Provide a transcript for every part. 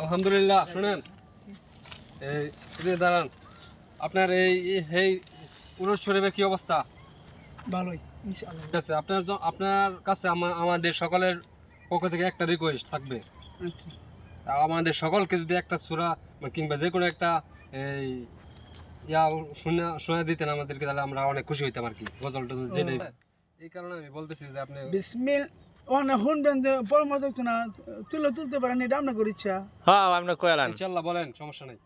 আলহামদুলিল্লাহ শুনেন। এই দাঁড়ান। আপনার এই এই উরস শরীফের কি অবস্থা? ভালোই ইনশাআল্লাহ। ঠিক আছে আপনার আপনার কাছে আমা- আমাদের সকলের পক্ষ থেকে একটা রিকোয়েস্ট থাকবে। আচ্ছা। আমাদের সকলকে যদি একটা সুরা কিংবা যে কোনো একটা এই ইয়া শুনে শুনে দিতেন আমাদেরকে তাহলে আমরা অনেক খুশি হইতাম আর কি গজল টজল জেনে। এই কারণে আমি বলতেছি যে আপনি বিসমিল ওখানে শুনবেন যে পরমত না তুলে তুলতে পারেন এটা আপনার ইচ্ছা। হ্যাঁ আপনি কয়ালান। ইনশাল্লাহ বলেন সমস্যা নাই।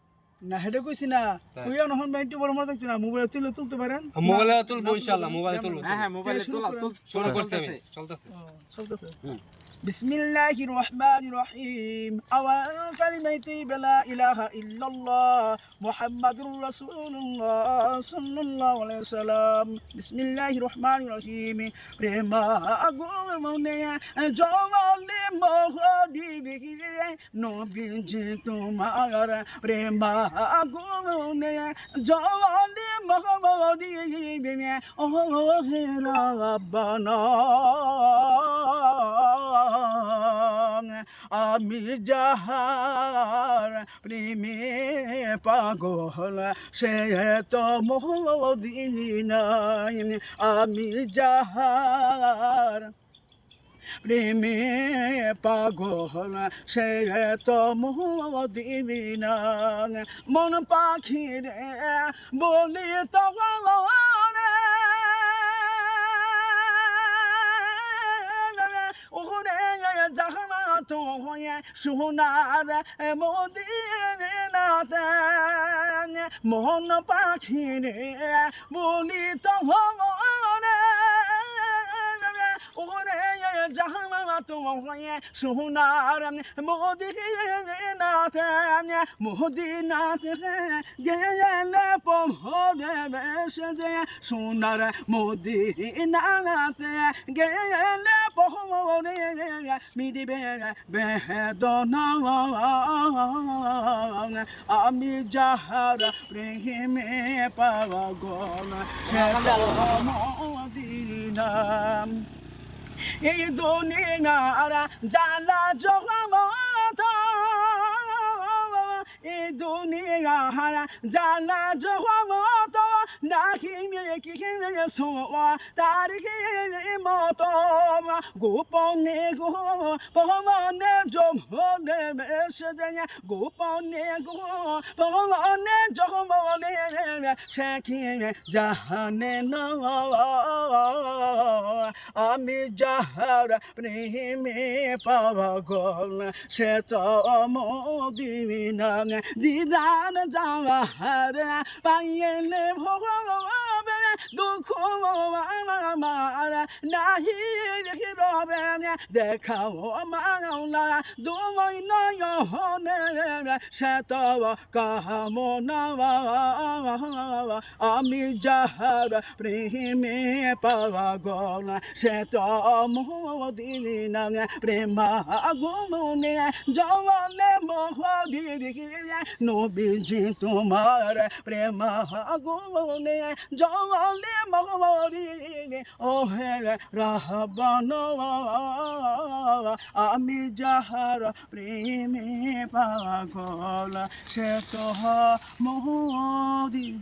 না হেডে কইছি না ওই না শুনবেন একটু পরমত না মোবাইল তুলে তুলতে পারেন মোবাইলে তুলবো ইনশাল্লাহ মোবাইলে তুলবো হ্যাঁ মোবাইলে তোলা শুরু করছি আমি চলতেছে চলতেছে হুম। بسم الله الرحمن الرحيم أول كلمة لا إله إلا الله محمد رسول الله صلى الله عليه وسلم بسم الله الرحمن الرحيم প্রেমা আগুন মনে জলে মহদি বিকিরে নবীজি তোমার প্রেমা মনে জলে বিকিরে ও হে রাব্বানা। আমি যাহার প্রেমে পাগল, সে তো মদিনায় আমি যাহার প্রেমে পাগল, সে তো মদিনা মন পাখি রে বলি তো সোনার মদিনাতে মন পাখি রে বলি তো রে জাহানা তো হয়ে সোনার মদিনাতে মদিনাতে গেলে পহরে বেসে দে সোনার মদিনাতে গেলে পহরে মিডিবে বেদনা আমি যাহার প্রেমে পাগল সে মদিনা এই দুনিয়ার জালা জগমত। এই দুনিয়ার জালা জগমত। নাকি কি সোয়া তার মত। গোপনে গোপনে জমনে মেসে যায় গোপনে গোপনে জমনে সে কি জাহানে না আমি যাহার প্রেমে পাগল সে তো মদিনা দিদান যাওয়ার পাইলে ভগবে দুঃখ আমার, নাহি রবে দেখাও মাওলা সে তো কামনা আমি যাহার প্রেমে পাগল সে তো মদিনা প্রেমা গুমনে জলে মহদিকে নবীজি তোমার প্রেমা গুমনে জলে মহদিকে ও হে রাহবান আমি যাহার প্রেমে পাগল সে তো মহদিনা।